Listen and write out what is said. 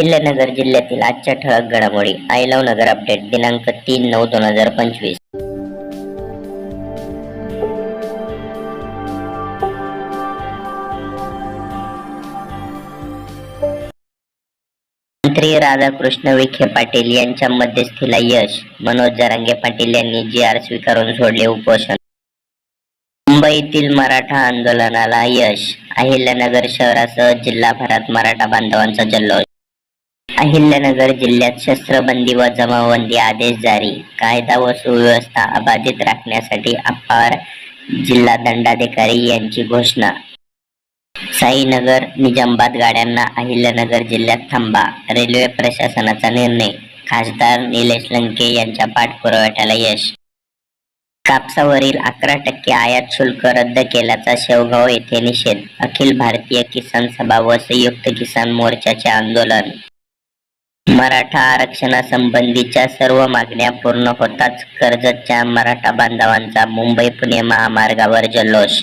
अहिल्यानगर जिल्ह्यातील आजच्या ठळक घडामोडी. आय लव्ह नगर अपडेट दिनांक तीन नऊ दोन हजार पंचवीस. मंत्री राधाकृष्ण विखे पाटील यांच्या मध्यस्थीला यश. मनोज जरांगे पाटील यांनी जी आर स्वीकारून सोडले उपोषण. मुंबईतील मराठा आंदोलनाला यश. अहिल्यानगर शहरासह जिल्हाभरात मराठा बांधवांचा जल्लोष. अहिल्यानगर जिल्ह्यात शस्त्रबंदी व जमावबंदी आदेश जारी. कायदा व सुव्यवस्था अबाधित राखण्यासाठी अपार जिल्हा दंडाधिकारी यांची घोषणा. साईनगर निजामाबाद गाड्यांना अहिल्यानगर जिल्ह्यात थांबा रेल्वे प्रशासनाचा निर्णय. खासदार निलेश लंके यांच्या पाठपुराव्याला यश. कापसावरील अकरा टक्के आयात शुल्क रद्द केल्याचा शेवगाव येथे निषेध. अखिल भारतीय किसान सभा व संयुक्त किसान मोर्चाचे आंदोलन. मराठा आरक्षणासंबंधीच्या सर्व मागण्या पूर्ण होताच कर्जतच्या मराठा बांधवांचा मुंबई पुणे महामार्गावर जल्लोष